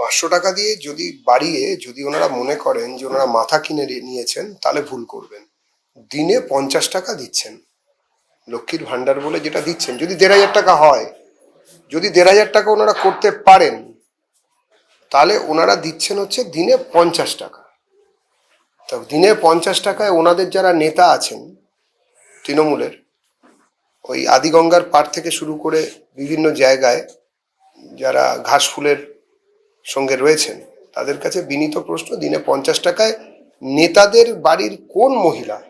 পাঁচশো টাকা দিয়ে যদি বাড়িয়ে যদি ওনারা মনে করেন যে ওনারা মাথা কিনে নিয়েছেন, তাহলে ভুল করবেন। দিনে পঞ্চাশ টাকা দিচ্ছেন। লক্ষ্মীর ভাণ্ডার বলে যেটা দিচ্ছেন, যদি দেড় হাজার টাকা হয়, যদি দেড় হাজার টাকা ওনারা করতে পারেন, তাহলে ওনারা দিচ্ছেন হচ্ছে দিনে পঞ্চাশ টাকা। তা দিনে পঞ্চাশ টাকায় ওনাদের যারা নেতা আছেন, তৃণমূলের, ওই আদিগঙ্গার পার থেকে শুরু করে বিভিন্ন জায়গায় যারা ঘাস ফুলের সঙ্গে রয়েছেন। তাদের কাছে বিনীত প্রশ্ন, দিনে পঞ্চাশ টাকায় নেতাদের বাড়ির কোন মহিলা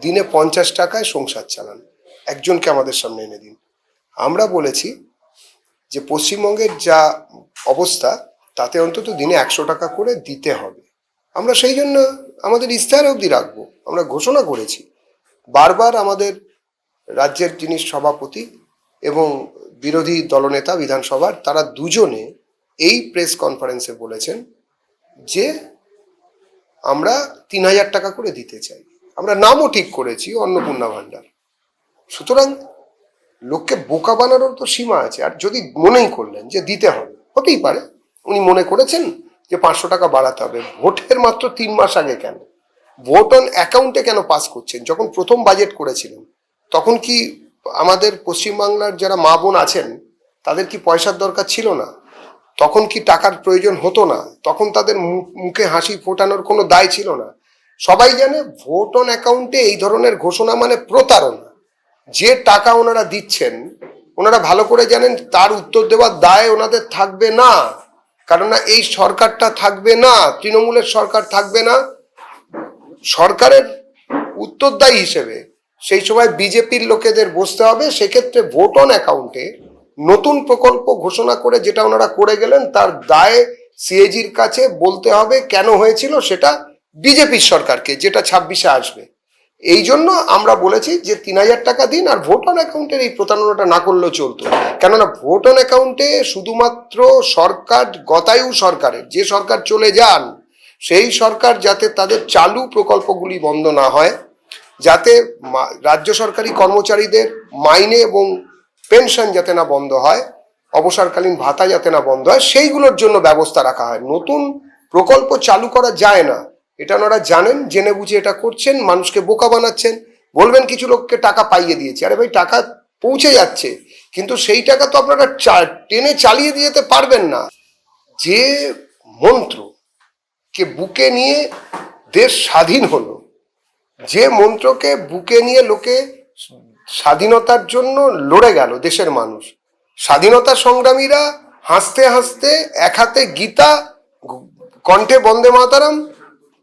দিনে পঞ্চাশ টাকায় সংসার চালান? একজনকে আমাদের সামনে এনে দিন। আমরা বলেছি যে পশ্চিমবঙ্গের যা অবস্থা, তাতে অন্তত দিনে একশো টাকা করে দিতে হবে। আমরা সেই জন্য আমাদের ইস্তাহার অবধি রাখব। আমরা ঘোষণা করেছি। বারবার আমাদের রাজ্যের যিনি সভাপতি এবং বিরোধী দলনেতা বিধানসভার, তারা দুজনে এই প্রেস কনফারেন্সে বলেছেন যে আমরা তিন হাজার টাকা করে দিতে চাই। আমরা নামও ঠিক করেছি, অন্নপূর্ণা ভাণ্ডার সুতরাং লোককে বোকা বানানোর তো সীমা আছে। আর যদি মনেই করলেন যে দিতে হবে, হতেই পারে। উনি মনে করেছেন যে পাঁচশো টাকা বাড়াতে হবে। ভোটের মাত্র তিন মাস আগে কেন? ভোট অন অ্যাকাউন্টে কেন পাস করছেন? যখন প্রথম বাজেট করেছিলেন, তখন কি আমাদের পশ্চিমবাংলার যারা মা বোন আছেন, তাদের কি পয়সার দরকার ছিল না? তখন কি টাকার প্রয়োজন হতো না? তখন তাদের মুখে হাসি ফোটানোর কোনো দায় ছিল না। সবাই জানে ভোট অন অ্যাকাউন্টে এই ধরনের ঘোষণা মানে প্রতারণা। যে টাকা ওনারা দিচ্ছেন, ওনারা ভালো করে জানেন তার উত্তর দেওয়ার দায় ওনাদের থাকবে না। কেননা এই সরকারটা থাকবে না, তৃণমূলের সরকার থাকবে না। সরকারের উত্তরদায়ী হিসেবে সেই সময় বিজেপির লোকেদের বসতে হবে। সেক্ষেত্রে ভোট অন অ্যাকাউন্টে নতুন প্রকল্প ঘোষণা করে যেটা ওনারা করে গেলেন, তার দায় সিএজির কাছে বলতে হবে কেন হয়েছিল সেটা বিজেপির সরকারকে, যেটা ছাব্বিশে আসবে। এই জন্য আমরা বলেছি যে তিন হাজার টাকা দিন আর ভোট অন অ্যাকাউন্টের এই প্রতারণাটা না করলেও চলতো। কেননা ভোট অন অ্যাকাউন্টে শুধুমাত্র সরকার, গতায়ু সরকারের, যে সরকার চলে যান, সেই সরকার যাতে তাদের চালু প্রকল্পগুলি বন্ধ না হয়, যাতে রাজ্য সরকারি কর্মচারীদের মাইনে এবং পেনশন যাতে না বন্ধ হয়, অবসরকালীন ভাতা যাতে না বন্ধ হয়, সেইগুলোর জন্য ব্যবস্থা রাখা হয়। নতুন প্রকল্প চালু করা যায় না। এটা ওনারা জানেন, জেনে বুঝে এটা করছেন, মানুষকে বোকা বানাচ্ছেন। বলবেন কিছু লোককে টাকা পাইয়ে দিয়েছে। আরে ভাই, টাকা পৌঁছে যাচ্ছে, কিন্তু সেই টাকা তো আপনারা টেনে চালিয়ে দিয়ে যেতে পারবেন না। যে মন্ত্র কে বুকে নিয়ে দেশ স্বাধীন হলো, যে মন্ত্রকে বুকে নিয়ে লোকে স্বাধীনতার জন্য লড়ে গেল দেশের মানুষ। স্বাধীনতা সংগ্রামীরা হাসতে হাসতে এক হাতে গীতা, কণ্ঠে বন্দে মাতারাম,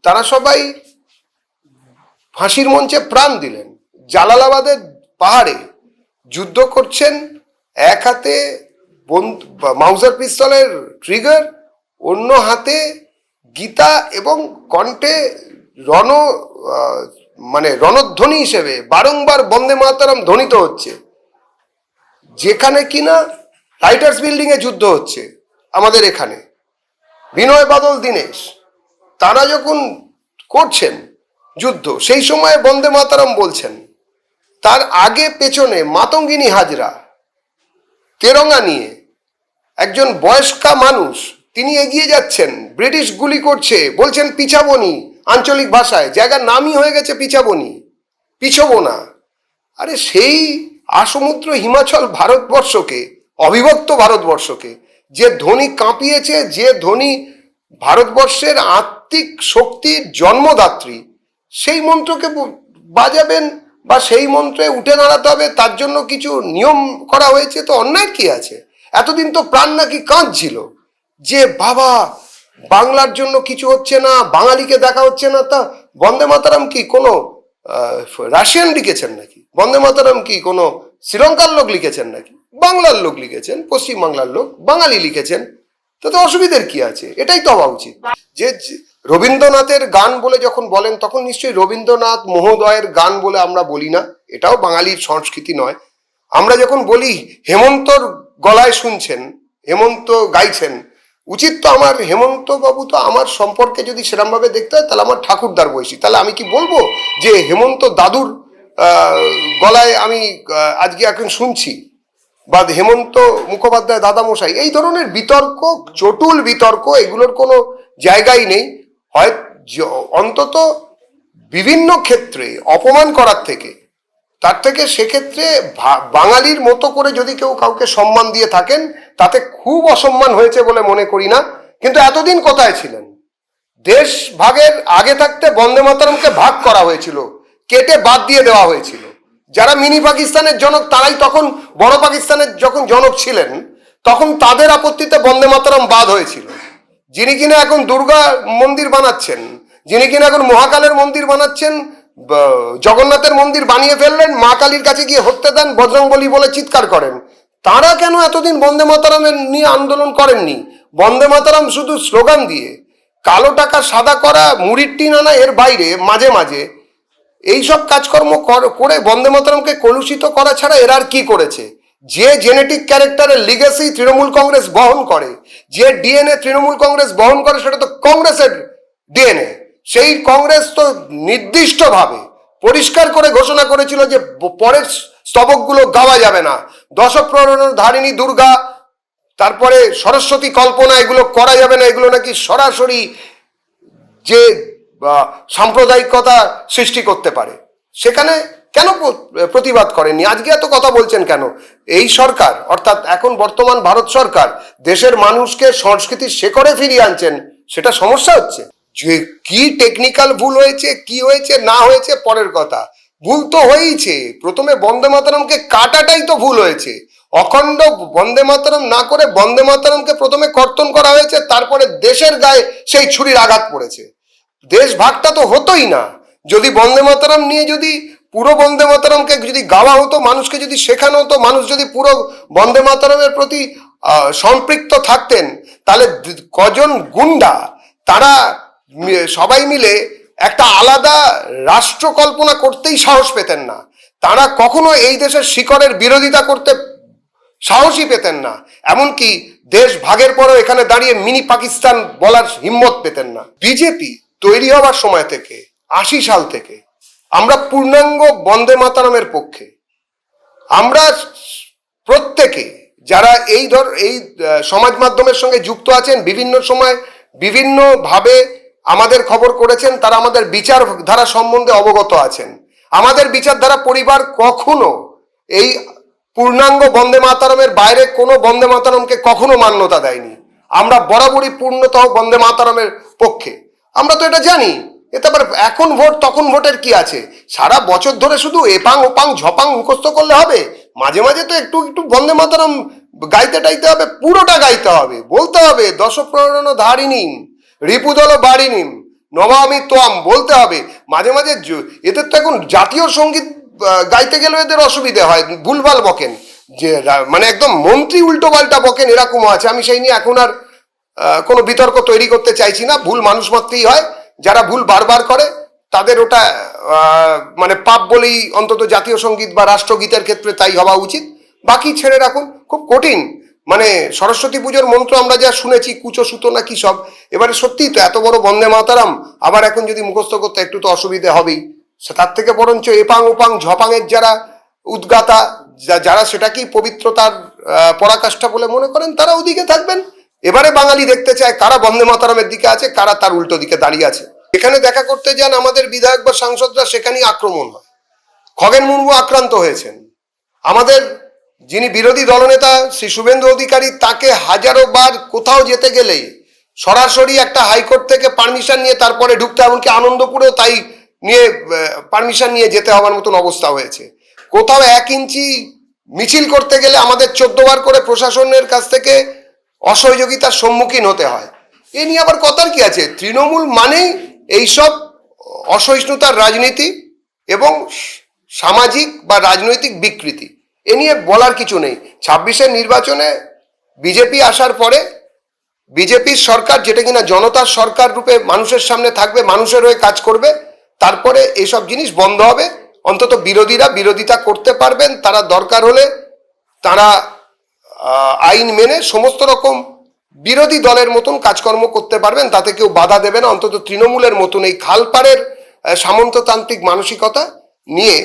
তারা সবাই ফাঁসির মঞ্চে প্রাণ দিলেন। জালালাবাদের পাহাড়ে যুদ্ধ করছেন এক হাতে মাউজার পিস্তলের ট্রিগার, অন্য হাতে গীতা এবং কণ্ঠে রণ মানে রণধ্বনি হিসেবে বারংবার বন্দে মাতারাম ধ্বনিত হচ্ছে। যেখানে কিনা রাইটার্স বিল্ডিং এ যুদ্ধ হচ্ছে আমাদের এখানে। বিনয় বাদল দীনেশ, তারা যখন করছেন যুদ্ধ, সেই সময় বন্দে মাতারাম বলছেন, তার আগে পেছনে মাতঙ্গিনী হাজরা, তেরঙ্গা নিয়ে একজন বয়স্কা মানুষ, তিনি এগিয়ে যাচ্ছেন, ব্রিটিশ গুলি করছে, বলছেন পিছাবনি আঞ্চলিক ভাষায়, জায়গার নামই হয়ে গেছে পিছাবনি, পিছবো না। আরে সেই আসমুদ্র হিমাচল ভারতবর্ষকে, অবিভক্ত ভারতবর্ষকে, যে ধ্বনি কাঁপিয়েছে, যে ধ্বনি ভারতবর্ষের আত্মিক শক্তির জন্মদাত্রী, সেই মন্ত্রকে বাজাবেন বা সেই মন্ত্রে উঠে দাঁড়াতে হবে, তার জন্য কিছু নিয়ম করা হয়েছে, তো অন্যায় কি আছে? এতদিন তো প্রাণ নাকি কাঁদছিল যে, বাবা বাংলার জন্য কিছু হচ্ছে না, বাঙালিকে দেখা হচ্ছে না, তা বন্দে মাতারাম কি কোনো রাশিয়ান লিখেছেন নাকি? বন্দে মাতারাম কি কোনো শ্রীলঙ্কার লোক লিখেছেন নাকি? বাংলার লোক লিখেছেন পশ্চিম বাংলার লোক, বাঙালি লিখেছেন, তাতে অসুবিধার কি আছে? এটাই তো হওয়া উচিত। যে- রবীন্দ্রনাথের গান বলে যখন বলেন, তখন নিশ্চয়ই রবীন্দ্রনাথ মহোদয়ের গান বলে আমরা বলি না, এটাও বাঙালির সংস্কৃতি নয়। আমরা যখন বলি, হেমন্তর গলায় শুনছেন, হেমন্ত গাইছেন উচিত তো আমার হেমন্ত বাবু তো আমার সম্পর্কে যদি সেরমভাবে দেখতে হয়, তাহলে আমার ঠাকুরদার বয়সী। তাহলে আমি কি বলব যে হেমন্ত দাদুর গলায় আমি আজকে এখন শুনছি, বা হেমন্ত মুখোপাধ্যায় দাদামশাই, এই ধরনের বিতর্ক, চটুল বিতর্ক, এগুলোর কোনো জায়গাই নেই। হয় অন্তত বিভিন্ন ক্ষেত্রে অপমান করার থেকে তার থেকে সেক্ষেত্রে বাঙালির মতো করে যদি কেউ কাউকে সম্মান দিয়ে থাকেন, তাতে খুব অসম্মান হয়েছে বলে মনে করি না। কিন্তু এতদিন কোথায় ছিলেন? দেশ ভাগের আগে থাকতে বন্দে মাতরমকে ভাগ করা হয়েছিল, কেটে বাদ দিয়ে দেওয়া হয়েছিল। যারা মিনি পাকিস্তানের জনক, তারাই তখন, বড় পাকিস্তানের যখন জনক ছিলেন, তখন তাদের আপত্তিতে বন্দে মাতরম বাদ হয়েছিল। যিনি কিনা এখন দুর্গা মন্দির বানাচ্ছেন, যিনি কিনা এখন মহাকালের মন্দির বানাচ্ছেন জগন্নাথের মন্দির বানিয়ে ফেললেন, মা কালীর কাছে গিয়ে হত্যা দেন, বজরংবলী বলে চিৎকার করেন। তারা কেন এতদিন বন্দে মাতারামের নিয়ে আন্দোলন করেননি? বন্দে মাতারাম শুধু স্লোগান দিয়ে, কালো টাকা সাদা করা, মুড়ির টিন আনা এর বাইরে, মাঝে মাঝে। এইসব কাজকর্ম কর- করে বন্দে মাতরমকে কলুষিত করা ছাড়া এরা আর কি করেছে? যে জেনেটিক ক্যারেক্টারের লিগেসি তৃণমূল কংগ্রেস বহন করে, যে ডিএনএ তৃণমূল কংগ্রেস বহন করে, সেটা তো কংগ্রেসের ডিএনএ। সেই কংগ্রেস তো নির্দিষ্টভাবে পরিষ্কার করে ঘোষণা করেছিল যে পরের স্তবকগুলো গাওয়া যাবে না। দশপ্রহরণ ধারিণী দুর্গা, তারপরে সরস্বতী কল্পনা, এগুলো করা যাবে না, এগুলো নাকি সরাসরি যে সাম্প্রদায়িকতা সৃষ্টি করতে পারে। সেখানে কেন প্রতিবাদ করেননি? আজকে এত কথা বলছেন কেন? এই সরকার, অর্থাৎ এখন বর্তমান ভারত সরকার, দেশের মানুষকে সংস্কৃতির শেকড়ে ফিরিয়ে আনছেন, সেটা সমস্যা হচ্ছে? যে কি টেকনিক্যাল ভুল হয়েছে, কি হয়েছে, না হয়েছে, পরের কথা। ভুল তো হয়েইছে। প্রথমে বন্দে মাতরমকে কাটাটাই তো ভুল হয়েছে। অখণ্ড বন্দে মাতরম না করে বন্দে মাতরমকে প্রথমে কর্তন করা হয়েছে, তারপরে দেশের গায়ে সেই ছুরির আঘাত পড়েছে। দেশ ভাগটা তো হতোই না। যদি বন্দে মাতরম নিয়ে যদি পুরো বন্দে মাতরমকে যদি গাওয়া হতো, মানুষকে যদি শেখানো হতো, মানুষ যদি পুরো বন্দে মাতরমের প্রতি সম্পৃক্ত থাকতেন, তাহলে কজন গুন্ডা, তারা সবাই মিলে একটা আলাদা রাষ্ট্র কল্পনা করতেই সাহস পেতেন না। তারা কখনো এই দেশের শিকড়ের বিরোধিতা করতে সাহসই পেতেন না। এমনকি দেশ ভাগের পরও এখানে দাঁড়িয়ে মিনি পাকিস্তান বলার হিম্মত পেতেন না। বিজেপি তৈরি হওয়ার সময় থেকে, আশি সাল থেকে, আমরা পূর্ণাঙ্গ বন্দে মাতারামের পক্ষে। আমরা প্রত্যেকে যারা এই ধর, এই সমাজ মাধ্যমের সঙ্গে যুক্ত আছেন বিভিন্ন সময়, বিভিন্নভাবে আমাদের খবর করেছেন, তারা আমাদের বিচারধারা সম্বন্ধে অবগত আছেন। আমাদের বিচারধারা পরিবার কখনো এই পূর্ণাঙ্গ বন্দে মাতারমের বাইরে কোনো বন্দে মাতারমকে কখনো মান্যতা দেয়নি। আমরা বরাবরই পূর্ণতঃ বন্দে মাতারমের পক্ষে। আমরা তো এটা জানি। এতে আবার এখন ভোট, তখন ভোটের কি আছে? সারা বছর ধরে শুধু এপাং, ওপাং, ঝপাং মুখস্থ করলে হবে? মাঝে মাঝে তো একটু একটু বন্দে মাতারম গাইতে টাইতে হবে, পুরোটা গাইতে হবে, বলতে হবে দশপ্রহরণ ধারিণীম রিপুদল বাড়িনিম নবামি তোয়াম বলতে হবে। মাঝে মাঝে এদের তো এখন জাতীয় সংগীত গাইতে গেলেও এদের অসুবিধে হয়। ভুলভাল বকেন। যে মানে একদম মন্ত্রী উল্টো পাল্টা বকেন এরকমও আছে। আমি সেই নিয়ে এখন আর কোনো বিতর্ক তৈরি করতে চাইছি না। ভুল মানুষ মাত্রই হয়। যারা ভুল বারবার করে, তাদের ওটা মানে পাপ বলেই অন্তত জাতীয় সংগীত বা রাষ্ট্রগীতের ক্ষেত্রে তাই হওয়া উচিত। বাকি ছেড়ে রাখুন। খুব কঠিন। মানে সরস্বতী পুজোর মন্ত্র আমরা যা শুনেছি, কুচো সুতো না কি সব, এবারে সত্যিই তো এত বড় বন্দে মাতারাম, আবার এখন যদি মুখস্থ করতে একটু তো অসুবিধে হবেই। তার থেকে বরঞ্চ এপাং ওপাং ঝপাংয়ের যারা উদ্গাতা যারা সেটাকেই পবিত্রতার পরাকাষ্ঠা বলে মনে করেন, তারা ওদিকে থাকবেন। এবারে বাঙালি দেখতে চায় কারা বন্দে মাতারামের দিকে আছে, কারা তার উল্টো দিকে দাঁড়িয়ে আছে। এখানে দেখা করতে যান আমাদের বিধায়ক বা সাংসদরা সেখানেই আক্রমণ হয়। খগেন মুর্মু আক্রান্ত হয়েছেন। আমাদের যিনি বিরোধী দলনেতা শ্রী শুভেন্দু অধিকারী, তাকে হাজারো বার কোথাও যেতে গেলে সরাসরি একটা হাইকোর্ট থেকে পারমিশন নিয়ে তারপরে ঢুকতে এমনকি আনন্দপুরেও তাই নিয়ে পারমিশন নিয়ে যেতে হওয়ার মতন অবস্থা হয়েছে। কোথাও এক ইঞ্চি মিছিল করতে গেলে আমাদের চোদ্দ বার করে প্রশাসনের কাছ থেকে অসহযোগিতার সম্মুখীন হতে হয়। এ নিয়ে আবার কথার কি আছে? তৃণমূল মানেই এইসব অসহিষ্ণুতার রাজনীতি এবং সামাজিক বা রাজনৈতিক বিকৃতি। এ নিয়ে বলার কিছু নেই। ছাব্বিশের নির্বাচনে বিজেপি আসার পরে বিজেপির সরকার যেটা কিনা জনতার সরকার রূপে মানুষের সামনে থাকবে, মানুষের হয়ে কাজ করবে, তারপরে এসব জিনিস বন্ধ হবে। অন্তত বিরোধীরা বিরোধিতা করতে পারবেন, তারা দরকার হলে তারা আইন মেনে সমস্ত রকম বিরোধী দলের মতন কাজকর্ম করতে পারবেন, তাতে কেউ বাধা দেবে না। অন্তত তৃণমূলের মতন এই খালপাড়ের সামন্ততান্ত্রিক মানসিকতা নিয়ে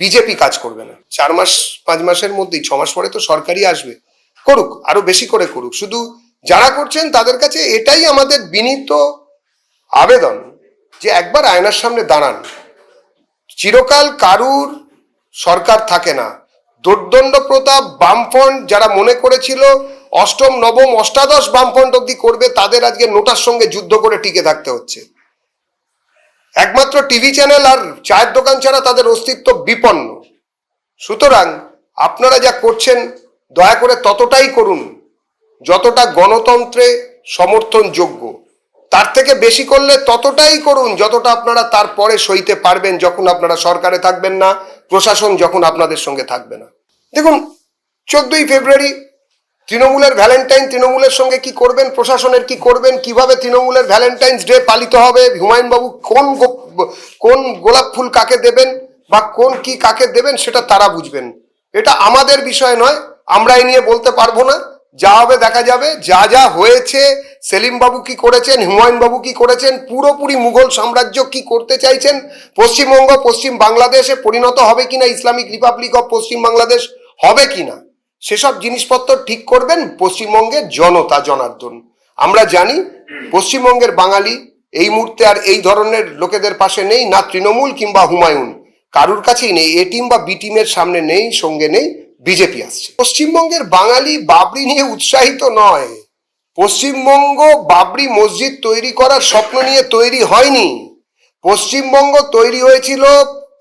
বিজেপি কাজ করবে না। চার মাস, পাঁচ মাসের মধ্যেই, ছ মাস পরে তো সরকারই আসবে। করুক, আরও বেশি করে করুক। শুধু যারা করছেন তাদের কাছে এটাই আমাদের বিনীত আবেদন যে একবার আয়নার সামনে দাঁড়ান। চিরকাল কারুর সরকার থাকে না। দুর্দণ্ড প্রতাপ বামফ্রন্ট যারা মনে করেছিল অষ্টম, নবম, অষ্টাদশ বামফ্রন্ট অব্দি করবে, তাদের আজকে নোটার সঙ্গে যুদ্ধ করে টিকে থাকতে হচ্ছে। একমাত্র টিভি চ্যানেল আর চায়ের দোকান ছাড়া তাদের অস্তিত্ব বিপন্ন। সুতরাং আপনারা যা করছেন, দয়া করে ততটাই করুন, যতটা গণতন্ত্রে সমর্থনযোগ্য। তার থেকে বেশি করলে ততটাই করুন, যতটা আপনারা তারপরে সইতে পারবেন যখন আপনারা সরকারে থাকবেন না, প্রশাসন যখন আপনাদের সঙ্গে থাকবে না। দেখুন, চোদ্দই ফেব্রুয়ারি তৃণমূলের ভ্যালেন্টাইন তৃণমূলের সঙ্গে কি করবেন? প্রশাসনের কি করবেন? কীভাবে তৃণমূলের ভ্যালেন্টাইন্স ডে পালিত হবে? হুমায়ুন বাবু কোন কোন গোলাপ ফুল কাকে দেবেন বা কোন কি কাকে দেবেন সেটা তারা বুঝবেন। এটা আমাদের বিষয় নয়, আমরা এই নিয়ে বলতে পারব না। যা হবে দেখা যাবে, যা যা হয়েছে সেলিম বাবু কি করেছেন হুমায়ুন বাবু কি করেছেন, পুরোপুরি মুঘল সাম্রাজ্য কি করতে চাইছেন, পশ্চিমবঙ্গ, পশ্চিম বাংলাদেশে পরিণত হবে কিনা, ইসলামিক রিপাবলিক অফ পশ্চিম বাংলাদেশ হবে কিনা? সেসব জিনিসপত্র ঠিক করবেন পশ্চিমবঙ্গের জনতা জনার্দন। আমরা জানি পশ্চিমবঙ্গের বাঙালি এই মুহূর্তে আর এই ধরনের লোকেদের পাশে নেই, না তৃণমূল কিংবা হুমায়ুন। কারুর কাছেই নেই, এ টিম বা বি টিমের সামনে নেই, সঙ্গে নেই বিজেপি আসছে। পশ্চিমবঙ্গের বাঙালি বাবরি নিয়ে উৎসাহিত নয়। পশ্চিমবঙ্গ বাবরি মসজিদ তৈরি করার স্বপ্ন নিয়ে তৈরি হয়নি। পশ্চিমবঙ্গ তৈরি হয়েছিল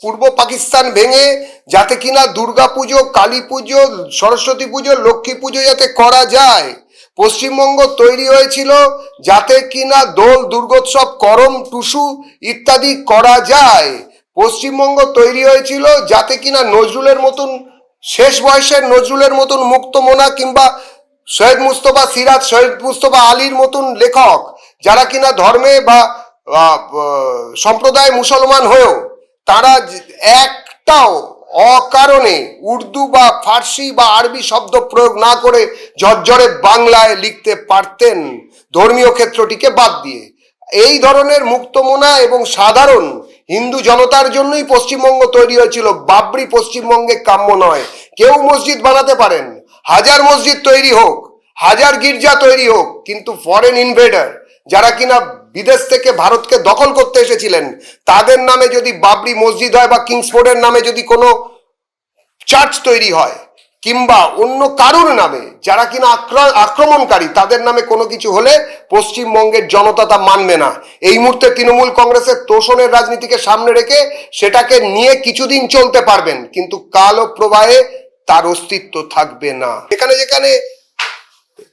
পূর্ব পাকিস্তান ভেঙে যাতে কিনা দুর্গা পুজো, কালী পুজো, সরস্বতী পুজো, লক্ষ্মী পুজো যাতে করা যায়। পশ্চিমবঙ্গ তৈরি হয়েছিল যাতে কিনা দোল, দুর্গোৎসব, করম, টুসু ইত্যাদি করা যায়। পশ্চিমবঙ্গ তৈরি হয়েছিল যাতে কিনা নজরুলের মতন, শেষ বয়সের নজরুলের মতন মুক্তমনা কিংবা সৈয়দ মুস্তফা সিরাজ সৈয়দ মুস্তফা আলীর মতন লেখক, যারা কিনা ধর্মে বা, সম্প্রদায় মুসলমান হয়েও তারা একটাও অকারণে উর্দু বা ফার্সি বা আরবি শব্দ প্রয়োগ না করে ঝরঝরে বাংলায় লিখতে পারতেন ধর্মীয় ক্ষেত্রটিকে বাদ দিয়ে। এই ধরনের মুক্তমোনা এবং সাধারণ হিন্দু জনতার জন্যই পশ্চিমবঙ্গ তৈরি হয়েছিল। বাবরি পশ্চিমবঙ্গে কাম্য নয়। কেউ মসজিদ বানাতে পারেন। হাজার মসজিদ তৈরি হোক, হাজার গির্জা তৈরি হোক, কিন্তু ফরেন ইনভেডার যারা কিনা বিদেশ থেকে ভারতকে দখল করতে এসেছিলেন। তাদের নামে যদি বাবরি মসজিদ হয় বা কিংসফোর্ডের নামে যদি কোনো চার্চ তৈরি হয়, কিংবা অন্য কারুর নামে, যারা কিনা আক্র- আক্রমণকারী, তাদের নামে কোনো কিছু হলে পশ্চিমবঙ্গের জনতা তা মানবে না। এই মুহূর্তে তৃণমূল কংগ্রেসের তোষণের রাজনীতিকে সামনে রেখে সেটাকে নিয়ে কিছুদিন চলতে পারবেন, কিন্তু কালো প্রবাহে তার অস্তিত্ব থাকবে না। এখানে যেখানে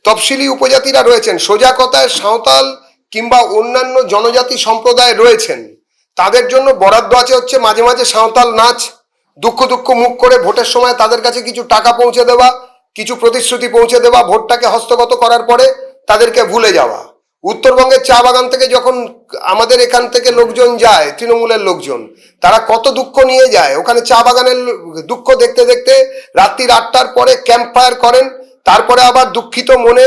তফসিলি উপজাতিরা রয়েছেন, সোজা কথায় সাঁওতাল কিংবা অন্যান্য জনজাতি সম্প্রদায় রয়েছেন, তাদের জন্য বরাদ্দ আছে হচ্ছে মাঝে মাঝে সাঁওতাল নাচ, দুঃখ দুঃখ মুখ করে ভোটের সময় তাদের কাছে কিছু টাকা পৌঁছে দেওয়া, কিছু প্রতিশ্রুতি পৌঁছে দেওয়া, ভোটটাকে হস্তগত করার পরে তাদেরকে ভুলে যাওয়া। উত্তরবঙ্গের চা বাগান থেকে যখন আমাদের এখান থেকে লোকজন যায়, তৃণমূলের লোকজন, তারা কত দুঃখ নিয়ে যায়। ওখানে চা বাগানের দুঃখ দেখতে দেখতে রাত্রির আটটার পরে ক্যাম্প ফায়ার করেন, তারপরে আবার দুঃখিত মনে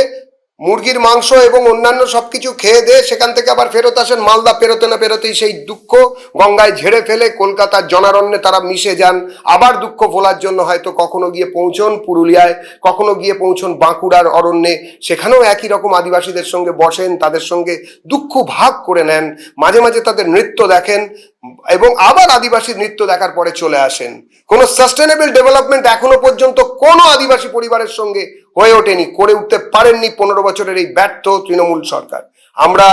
মুরগির মাংস এবং অন্যান্য সবকিছু খেয়ে দিয়ে সেখান থেকে আবার ফেরত আসেন। মালদা পেরোতে না পেরোতেই সেই দুঃখ গঙ্গায় ঝেড়ে ফেলে কলকাতার জনারণ্যে তারা মিশে যান। আবার দুঃখ ভোলার জন্য হয়তো কখনো গিয়ে পৌঁছন পুরুলিয়ায়, কখনো গিয়ে পৌঁছন বাঁকুড়ার অরণ্যে। সেখানেও একই রকম আদিবাসীদের সঙ্গে বসেন, তাদের সঙ্গে দুঃখ ভাগ করে নেন। মাঝে মাঝে তাদের নৃত্য দেখেন এবং আবার আদিবাসী নৃত্য দেখার পরে চলে আসেন। কোনো সাস্টেনেবল ডেভেলপমেন্ট এখনও পর্যন্ত কোনো আদিবাসী পরিবারের সঙ্গে হয়ে ওঠেনি, করে উঠতে পারেননি পনেরো বছরের এই ব্যর্থ তৃণমূল সরকার। আমরা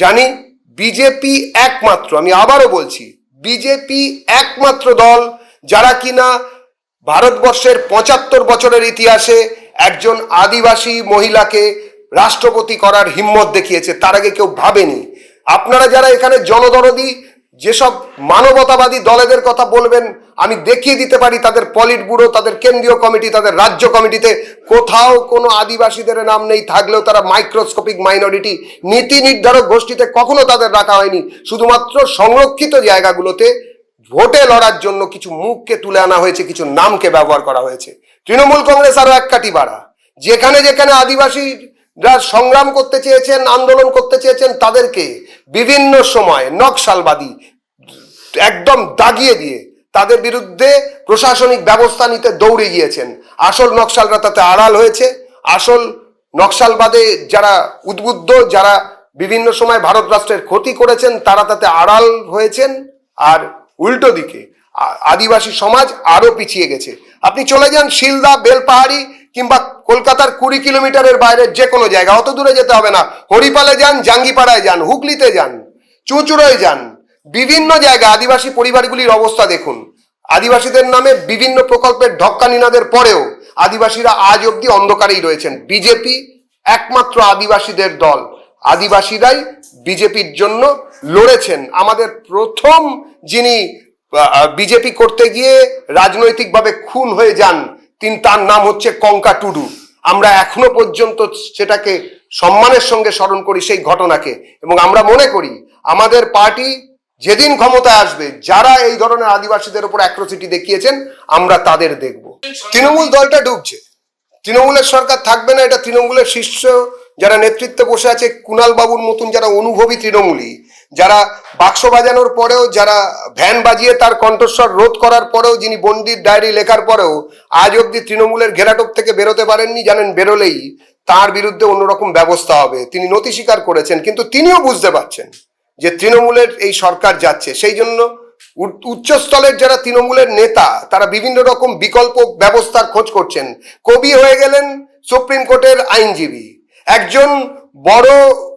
জানি বিজেপি একমাত্র, আমি আবারও বলছি, বিজেপি একমাত্র দল যারা কিনা ভারতবর্ষের পঁচাত্তর বছরের ইতিহাসে একজন আদিবাসী মহিলাকে রাষ্ট্রপতি করার হিম্মত দেখিয়েছে, তার আগে কেউ ভাবেনি। আপনারা যারা এখানে জনদরদি যেসব মানবতাবাদী দলেদের কথা বলবেন, আমি দেখিয়ে দিতে পারি তাদের পলিট ব্যুরো তাদের কেন্দ্রীয় কমিটি, তাদের রাজ্য কমিটিতে। কোথাও কোনো আদিবাসীদের নাম নেই, থাকলেও তারা মাইক্রোস্কোপিক মাইনরিটি নীতি নির্ধারক গোষ্ঠীতে কখনো তাদের রাখা হয়নি। শুধুমাত্র সংরক্ষিত জায়গাগুলোতে ভোটে লড়ার জন্য কিছু মুখকে তুলে আনা হয়েছে, কিছু নামকে ব্যবহার করা হয়েছে। তৃণমূল কংগ্রেস আরও এক কাটি বাড়া। যেখানে যেখানে আদিবাসীরা সংগ্রাম করতে চেয়েছেন, আন্দোলন করতে চেয়েছেন, তাদেরকে বিভিন্ন সময় নকশালবাদী একদম দাগিয়ে দিয়ে তাদের বিরুদ্ধে প্রশাসনিক ব্যবস্থা নিতে দৌড়ে গিয়েছেন। আসল নকশালরা তাতে আড়াল হয়েছে। আসল নকশালবাদে যারা উদ্বুদ্ধ, যারা বিভিন্ন সময় ভারত রাষ্ট্রের ক্ষতি করেছেন, তারা তাতে আড়াল হয়েছেন। আর উল্টো দিকে আদিবাসী সমাজ আরও পিছিয়ে গেছে। আপনি চলে যান শিলদা, বেলপাহাড়ি কিংবা কলকাতার কুড়ি কিলোমিটারের বাইরের যে কোনো জায়গা, অত দূরে যেতে হবে না। হরিপালে যান, জাঙ্গিপাড়ায় যান, হুগলিতে যান, চুঁচুড়োয় যান। বিভিন্ন জায়গা আদিবাসী পরিবারগুলির অবস্থা দেখুন। আদিবাসীদের নামে বিভিন্ন প্রকল্পের ঢক্কানিনাদের পরেও আদিবাসীরা আজ অবধি অন্ধকারেই রয়েছেন। বিজেপি একমাত্র আদিবাসীদের দল। আদিবাসীরাই বিজেপির জন্য লড়েছেন। আমাদের প্রথম যিনি বিজেপি করতে গিয়ে রাজনৈতিকভাবে খুন হয়ে যান, তিনি তার নাম হচ্ছে কঙ্কা টুডু। আমরা এখনও পর্যন্ত সেটাকে সম্মানের সঙ্গে স্মরণ করি সেই ঘটনাকে। এবং আমরা মনে করি, আমাদের পার্টি যেদিন ক্ষমতায় আসবে, যারা এই ধরনের আদিবাসীদের উপর অ্যাক্রোসিটি দেখিয়েছেন, আমরা তাদের দেখব। তৃণমূল দলটা ডুবছে। তৃণমূলের সরকার থাকবে না, এটা তৃণমূলের শীর্ষ যারা নেতৃত্বে বসে আছে কুণাল বাবুর মতন যারা অনুভবী তৃণমূলী, যারা বাক্স বাজানোর পরেও, যারা ভ্যান বাজিয়ে তার কণ্ঠস্বর রোধ করার পরেও, যিনি বন্দির ডায়েরি লেখার পরেও, আজ অবধি তৃণমূলের ঘেরাটোপ থেকে বেরোতে পারেননি, জানেন, বেরোলেই তার বিরুদ্ধে অন্যরকম ব্যবস্থা হবে। তিনি নথি স্বীকার করেছেন, কিন্তু তিনিও বুঝতে পারছেন। যে তৃণমূলের এই সরকার যাচ্ছে, সেই জন্য উ- উচ্চস্তলের যারা তৃণমূলের নেতা, তারা বিভিন্ন রকম বিকল্প ব্যবস্থার খোঁজ করছেন। কবি হয়ে গেলেন সুপ্রিম কোর্টের আইনজীবী। একজন বড়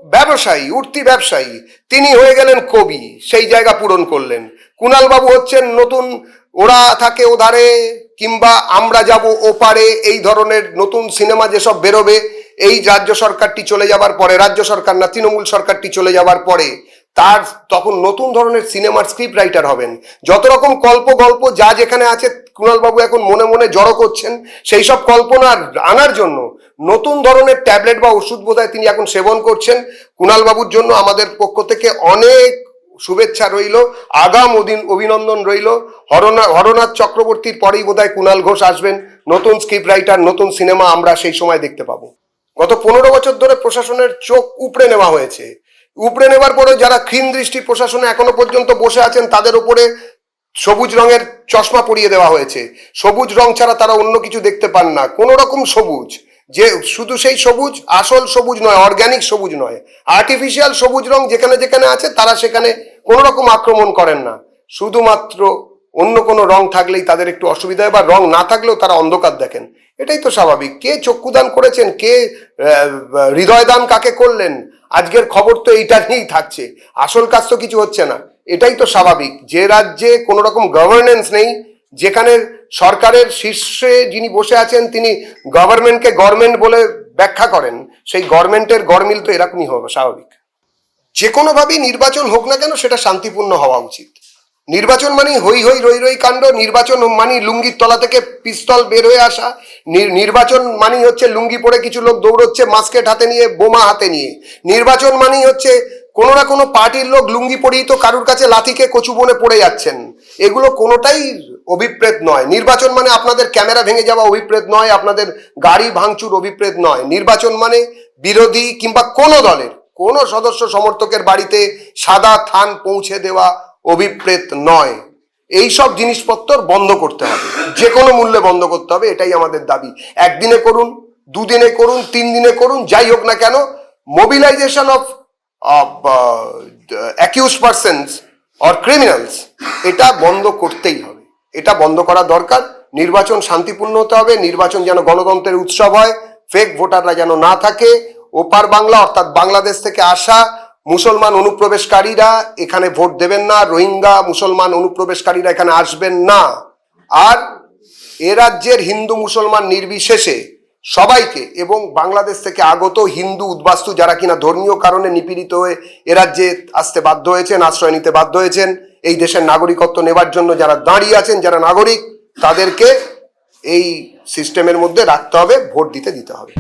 ব্যবসায়ী, উঠতি ব্যবসায়ী, তিনি হয়ে গেলেন কবি, সেই জায়গা পূরণ করলেন। কুণাল বাবু হচ্ছেন নতুন, ওরা থাকে ওধারে, কিংবা আমরা যাব ওপারে, এই ধরনের নতুন সিনেমা যেসব বেরোবে, এই রাজ্য সরকারটি চলে যাবার পরে, রাজ্য সরকার না, তৃণমূল সরকারটি চলে যাবার পরে তার তখন নতুন ধরনের সিনেমার স্ক্রিপ্ট রাইটার হবেন। যত রকম কল্প গল্প যা যেখানে আছে, কুণালবাবু এখন মনে মনে জড়ো করছেন সেই সব কল্পনা আনার জন্য। নতুন ধরনের ট্যাবলেট বা ওষুধ বোধহয় তিনি এখন সেবন করছেন। কুণালবাবুর জন্য আমাদের পক্ষ থেকে অনেক শুভেচ্ছা রইল, আগাম অদিন অভিনন্দন রইল। হরনা হরনাথ চক্রবর্তীর পরেই বোধহয় কুণাল ঘোষ আসবেন। নতুন স্ক্রিপ্ট রাইটার নতুন সিনেমা আমরা সেই সময় দেখতে পাবো। গত পনেরো বছর ধরে প্রশাসনের চোখ উপড়ে নেওয়া হয়েছে। উপড়ে নেবার পরে যারা ক্ষীণ দৃষ্টি প্রশাসনে এখনও পর্যন্ত বসে আছেন, তাদের উপরে সবুজ রঙের চশমা পরিয়ে দেওয়া হয়েছে। সবুজ রং ছাড়া তারা অন্য কিছু দেখতে পান না। কোনো রকম সবুজ। যে শুধু সেই সবুজ, আসল সবুজ নয়, অর্গ্যানিক সবুজ নয়। আর্টিফিশিয়াল সবুজ রং যেখানে যেখানে আছে, তারা সেখানে কোনো রকম আক্রমণ করেন না। শুধুমাত্র অন্য কোনো রং থাকলেই তাদের একটু অসুবিধা হয়, বা রং না থাকলেও তারা অন্ধকার দেখেন। এটাই তো স্বাভাবিক। কে চক্ষুদান করেছেন? কে হৃদয়দান কাকে করলেন? আজকের খবর তো এইটা নিয়েই থাকছে। আসল কাজ তো কিছু হচ্ছে না। এটাই তো স্বাভাবিক। যে রাজ্যে কোনো রকম গভর্নেন্স নেই, যেখানে সরকারের শীর্ষে যিনি বসে আছেন, তিনি গভর্নমেন্টকে গভর্নমেন্ট বলে ব্যাখ্যা করেন। সেই গভর্নমেন্টের গরমিল তো এরকমই হবে স্বাভাবিক। যে কোনোভাবেই নির্বাচন হোক না কেন, সেটা শান্তিপূর্ণ হওয়া উচিত। নির্বাচন মানে হই হই রই রই কাণ্ড নির্বাচন মানে লুঙ্গির তলা থেকে পিস্তল বের হয়ে আসা। নির- নির্বাচন মানেই হচ্ছে লুঙ্গি পরে কিছু লোক দৌড়চ্ছে মাস্কেট হাতে নিয়ে, বোমা হাতে নিয়ে। নির্বাচন মানেই হচ্ছে কোনো না কোনো পার্টির লোক লুঙ্গি পরেই তো কারুর কাছে লাথিকে কচু বনে পড়ে যাচ্ছেন। এগুলো কোনোটাই অভিপ্রেত নয়। নির্বাচন মানে আপনাদের ক্যামেরা ভেঙে যাওয়া অভিপ্রেত নয়, আপনাদের গাড়ি ভাঙচুর অভিপ্রেত নয়। নির্বাচন মানে বিরোধী কিংবা কোনো দলের, কোনো সদস্য সমর্থকের বাড়িতে সাদা থান পৌঁছে দেওয়া অভিপ্রেত নয়। এই সব জিনিসপত্র বন্ধ করতে হবে। যে কোনো মূল্যে বন্ধ করতে হবে, এটাই আমাদের দাবি। একদিনে করুন, দুদিনে করুন তিন দিনে করুন, যাই হোক না কেন mobilisation of accused persons or criminals এটা বন্ধ করতেই হবে। এটা বন্ধ করা দরকার। নির্বাচন শান্তিপূর্ণ হতে হবে। নির্বাচন যেন গণতন্ত্রের উৎসব হয়। ফেক ভোটাররা যেন না থাকে। ওপার বাংলা অর্থাৎ বাংলাদেশ থেকে আসা মুসলমান অনুপ্রবেশকারীরা এখানে ভোট দেবেন না, রোহিঙ্গা মুসলমান অনুপ্রবেশকারীরা এখানে আসবেন না। আর এ রাজ্যের হিন্দু মুসলমান নির্বিশেষে সবাইকে এবং বাংলাদেশ থেকে আগত হিন্দু উদ্বাস্তু যারা কিনা ধর্মীয় কারণে নিপীড়িত হয়ে এ রাজ্যে আসতে বাধ্য হয়েছেন, আশ্রয় নিতে বাধ্য হয়েছেন, এই দেশের নাগরিকত্ব নেবার জন্য যারা দাঁড়িয়ে আছেন, যারা নাগরিক, তাদেরকে এই সিস্টেমের মধ্যে রাখতে হবে, ভোট দিতে দিতে হবে।